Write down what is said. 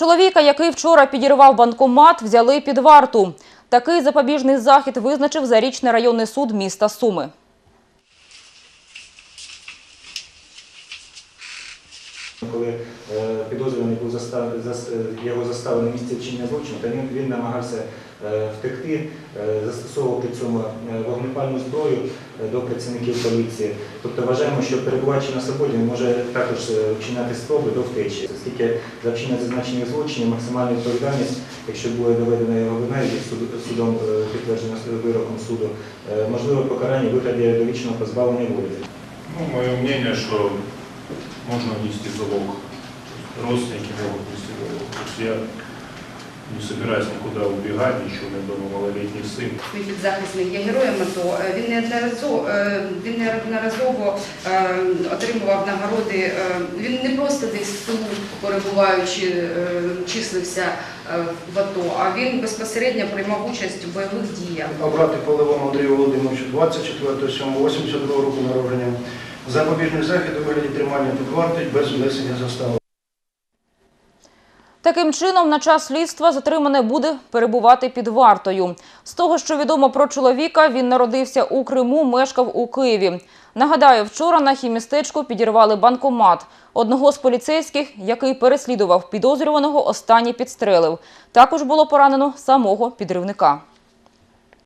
Чоловіка, який вчора підірвав банкомат, взяли під варту. Такий запобіжний захід визначив Зарічний районний суд міста Суми. Коли е, підозрюваний був застав, його заставили на місці вчинення злочину, то він, він намагався е, втекти, е, застосовував при цьому вогнепальну зброю до працівників поліції. Тобто вважаємо, що перебуваючи на свободі, він може також вчиняти спроби до втечі. Оскільки за вчинення зазначених злочинів максимальна відповідальність, якщо буде доведена його вина і судом підтверджено вироком суду, можливе покарання вигляді довічного позбавлення волі. Ну, мое мнение, что можно внести залог. Родственники могут внести залог. То есть я не собираюсь никуда убегать, ничего, у меня дома малолетний сын. Мій підзахисник є героєм АТО. Е, Він неодноразово, е, він неодноразово е, отримував нагороди. Він не просто десь в тилу, перебуваючи, числився в АТО, а він безпосередньо приймав участь у бойових діях. обрати Поливому Андрію Володимировичу 24.07.82 року народження. Запобіжний захід у вигляді тримання під вартою без внесення застави. Таким чином, на час слідства затримане буде перебувати під вартою. З того, що відомо про чоловіка, він народився у Криму, мешкав у Києві. Нагадаю, вчора на хімістечку підірвали банкомат. Одного з поліцейських, який переслідував підозрюваного, останній підстрелив. Також було поранено самого підривника.